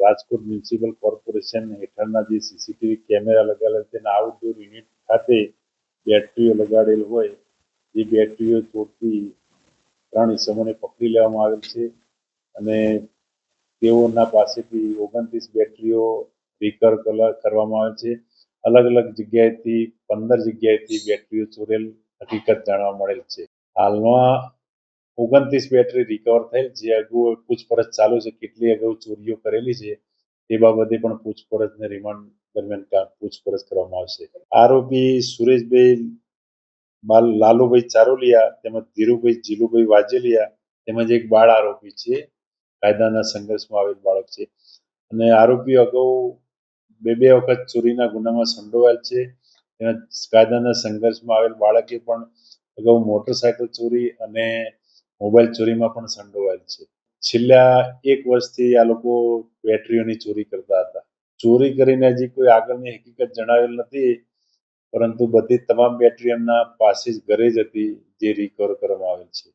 Rajkot municipal corporation હેઠળના જે CCTV camera લગાવેલા તેના આઉટડોર યુનિટ ખાતે બેટરીઓ લગાડેલ હોય એ બેટરીઓ તોડતી ત્રણ ઇસમોને પકડી લેવામાં આવેલ છે અને તેઓના પાસેથી ઓગણત્રીસ બેટરીઓ રિકર કરવામાં આવે છે. અલગ અલગ જગ્યાએથી પંદર જગ્યાએથી બેટરીઓ ચોરેલ હકીકત જાણવા મળેલ છે. હાલમાં ઓગણત્રીસ બેટરી રિકવર થયેલ, જે અગાઉ પૂછપરછ ચાલુ છે, કેટલી અગાઉ ચોરીઓ કરેલી છે તે બાબતે પણ પૂછપરછ ને રિમાન્ડ દરમિયાન પૂછપરછ કરવામાં આવશે. આરોપી સુરેશભાઈ લાલુભાઈ ચારોલિયા તેમજ ધીરુભાઈ જીલુભાઈ વાજેલિયા તેમજ એક બાળ આરોપી છે, કાયદાના સંઘર્ષમાં આવેલ બાળક છે. અને આરોપી અગાઉ બે બે વખત ચોરીના ગુનામાં સંડોવાયેલ છે. તેમજ કાયદાના સંઘર્ષમાં આવેલ બાળકે પણ અગાઉ મોટરસાયકલ ચોરી અને મોબાઈલ ચોરીમાં પણ સંડોવાયેલ છે. છેલ્લા એક વર્ષથી આ લોકો બેટરીઓની ચોરી કરતા હતા. ચોરી કરીને હજી કોઈ આગળની હકીકત જણાવેલ નથી, પરંતુ બધી તમામ બેટરી એમના પાસે જ ઘરે જ હતી, જે રિકવર કરવામાં આવેલ છે.